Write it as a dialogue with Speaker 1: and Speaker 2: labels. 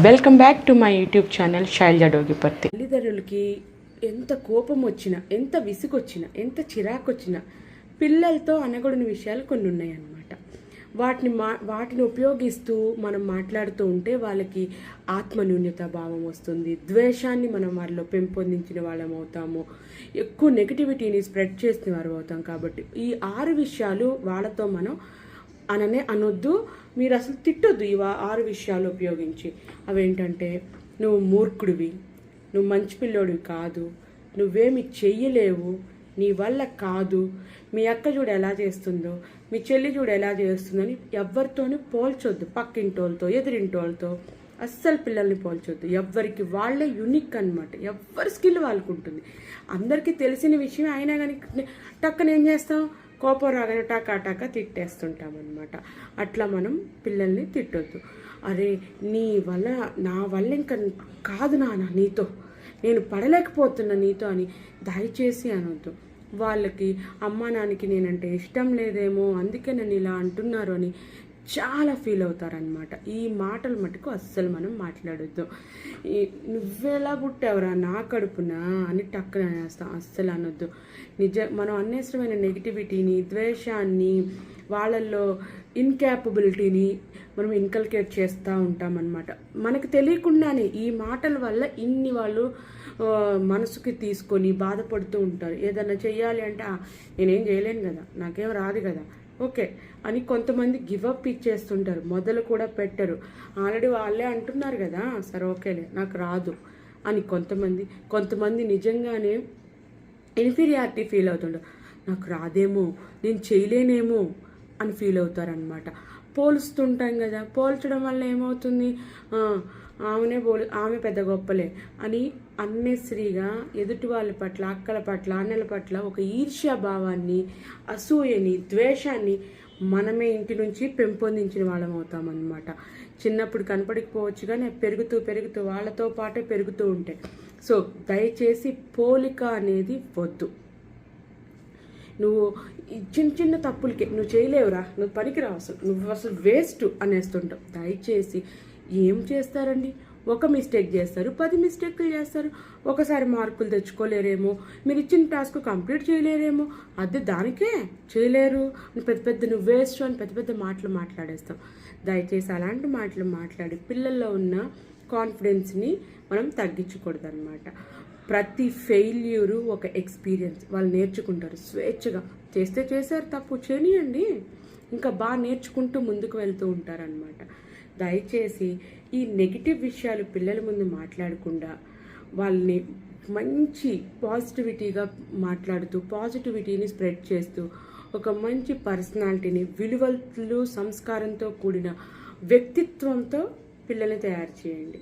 Speaker 1: Welcome back to my YouTube channel Sailaja Dogiparthi
Speaker 2: తల్లిదండ్రులకి ఎంత కోపం వచ్చినా ఎంత విసుగొచ్చినా ఎంత చిరాకొచ్చినా పిల్లలతో అనగొడిన విషయాలు కొన్ని ఉన్నాయన్నమాట. వాటిని మా వాటిని ఉపయోగిస్తూ మనం మాట్లాడుతూ ఉంటే వాళ్ళకి ఆత్మన్యూన్యత భావం వస్తుంది. ద్వేషాన్ని మనం వారిలో పెంపొందించిన వాళ్ళం అవుతాము. ఎక్కువ నెగిటివిటీని స్ప్రెడ్ చేసిన వారు అవుతాం కాబట్టి ఈ ఆరు విషయాలు వాళ్ళతో మనం అననే అనొద్దు. మీరు అసలు తిట్టొద్దు ఇవ ఆరు విషయాలు ఉపయోగించి. అవేంటంటే నువ్వు మూర్ఖుడివి నువ్వు మంచి పిల్లోడివి కాదు నువ్వేమి చెయ్యలేవు నీ వల్ల కాదు. మీ అక్క చూడు ఎలా చేస్తుందో మీ చెల్లి చూడు ఎలా చేస్తుందని అని ఎవరితోనూ పోల్చొద్దు పక్కింటోళ్ళతో ఎదిరింటోళ్ళతో. అస్సలు పిల్లల్ని పోల్చొద్దు. ఎవ్వరికి వాళ్ళే యునిక్ అనమాట ఎవ్వరి స్కిల్ వాళ్ళకు ఉంటుంది అందరికీ తెలిసిన విషయం అయినా కానీ టక్కన ఏం చేస్తాం కోపం రాగానే టాకాటాక తిట్టేస్తుంటాం అనమాట అట్లా మనం పిల్లల్ని తిట్టొద్దు. అరే నీ వల్ల నా వల్ల ఇంకా కాదు నాన్న నీతో. నేను పడలేకపోతున్నా నీతో అని దయచేసి అనొద్దు. వాళ్ళకి అమ్మా నాన్నకి నేనంటే ఇష్టం లేదేమో అందుకే నన్ను ఇలా అంటున్నారు అని చాలా ఫీల్ అవుతారనమాట ఈ మాటలు మటుకు అస్సలు మనం మాట్లాడొద్దు. ఈ నువ్వెలా పుట్టావురా నా కడుపునా అని టక్కున అనేస్తాం అస్సలు అనొద్దు. నిజ మనం అనవసరమైన నెగిటివిటీని ద్వేషాన్ని వాళ్ళల్లో ఇన్కాపబిలిటీని మనం ఇన్కల్కేట్ చేస్తూ ఉంటామన్నమాట. మనకు తెలియకుండానే ఈ మాటల వల్ల ఇన్ని వాళ్ళు మనసుకి తీసుకొని బాధపడుతూ ఉంటారు. ఏదైనా చేయాలి అంటే నేనేం చేయలేను కదా నాకేం రాదు కదా ఓకే. అని కొంతమంది గివప్ ఇచ్చేస్తుంటారు. మొదలు కూడా పెట్టరు. ఆల్రెడీ వాళ్ళే అంటున్నారు కదా సరే ఓకేలే నాకు రాదు. అని కొంతమంది కొంతమంది నిజంగానే ఇన్ఫీరియారిటీ ఫీల్ అవుతుంటారు. నాకు రాదేమో నేను చేయలేనేమో. అని ఫీల్ అవుతారనమాట పోలుస్తుంటాం కదా పోల్చడం వల్ల ఏమవుతుంది? ఆమెనే పోలి ఆమె పెద్ద గొప్పలే అని అన్నెసరిగా ఎదుటి వాళ్ళ పట్ల అక్కల పట్ల అన్నల పట్ల ఒక ఈర్ష్యా భావాన్ని అసూయని ద్వేషాన్ని మనమే ఇంటి నుంచి పెంపొందించిన వాళ్ళం అవుతామన్నమాట. చిన్నప్పుడు కనపడకపోవచ్చు కానీ పెరుగుతూ పెరుగుతూ వాళ్ళతో పాటే పెరుగుతూ ఉంటాయి సో దయచేసి పోలిక అనేది వద్దు. నువ్వు చిన్న చిన్న తప్పులకి నువ్వు చేయలేవురా నువ్వు పనికిరావు అసలు. నువ్వు అసలు వేస్ట్ అనేస్తుంటావు. దయచేసి ఏం చేస్తారండి? ఒక మిస్టేక్ చేస్తారు పది మిస్టేక్లు చేస్తారు. ఒకసారి మార్కులు తెచ్చుకోలేరేమో మీరు ఇచ్చిన టాస్క్ కంప్లీట్ చేయలేరేమో అది దానికే చేయలేరు అని పెద్ద పెద్ద నువ్వు వేస్ట్ అని పెద్ద పెద్ద మాటలు మాట్లాడేస్తాం దయచేసి అలాంటి మాటలు మాట్లాడి పిల్లల్లో ఉన్న కాన్ఫిడెన్స్ని మనం తగ్గించకూడదు అనమాట ప్రతి ఫెయిల్యూరు ఒక ఎక్స్పీరియన్స్. వాళ్ళు నేర్చుకుంటారు. స్వేచ్ఛగా. చేస్తే చేశారు తప్పు. చేయనియండి ఇంకా బాగా నేర్చుకుంటూ ముందుకు వెళ్తూ ఉంటారనమాట దయచేసి ఈ నెగిటివ్ విషయాలు పిల్లల ముందు మాట్లాడకుండా వాళ్ళని మంచి పాజిటివిటీగా మాట్లాడుతూ పాజిటివిటీని స్ప్రెడ్ చేస్తూ ఒక మంచి పర్సనాలిటీని విలువలు సంస్కారంతో కూడిన వ్యక్తిత్వంతో పిల్లల్ని తయారు చేయండి.